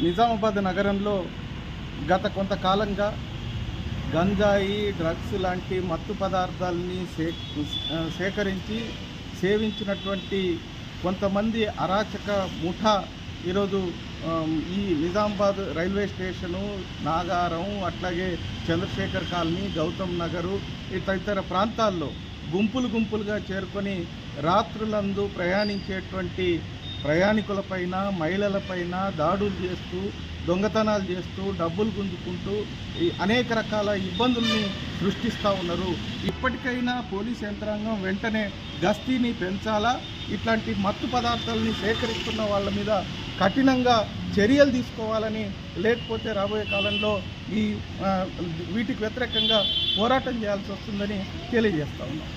నిజామాబాద్ నగరంలో గత కొంతకాలంగా గంజాయి డ్రగ్స్ లాంటి మత్తు పదార్థాలని సే సేకరించి సేవించినటువంటి కొంతమంది అరాచక ముఠా ఈరోజు ఈ నిజామాబాద్ రైల్వే స్టేషను నాగారం అట్లాగే చంద్రశేఖర్ కాలనీ గౌతమ్ నగరు తదితర ప్రాంతాల్లో గుంపులు గుంపులుగా చేరుకొని రాత్రులందు ప్రయాణించేటువంటి ప్రయాణికులపైన మహిళలపైన దాడులు చేస్తూ దొంగతనాలు చేస్తూ డబ్బులు గుంజుకుంటూ ఈ అనేక రకాల ఇబ్బందుల్ని సృష్టిస్తూ ఉన్నారు. ఇప్పటికైనా పోలీస్ యంత్రాంగం వెంటనే గస్తీని పెంచాలా? ఇట్లాంటి మత్తు పదార్థాలని సేకరిస్తున్న వాళ్ళ మీద కఠినంగా చర్యలు తీసుకోవాలని లేకపోతే రాబోయే కాలంలో ఈ వీటికి వ్యతిరేకంగా పోరాటం చేయాల్సి వస్తుందని తెలియజేస్తా ఉన్నాం.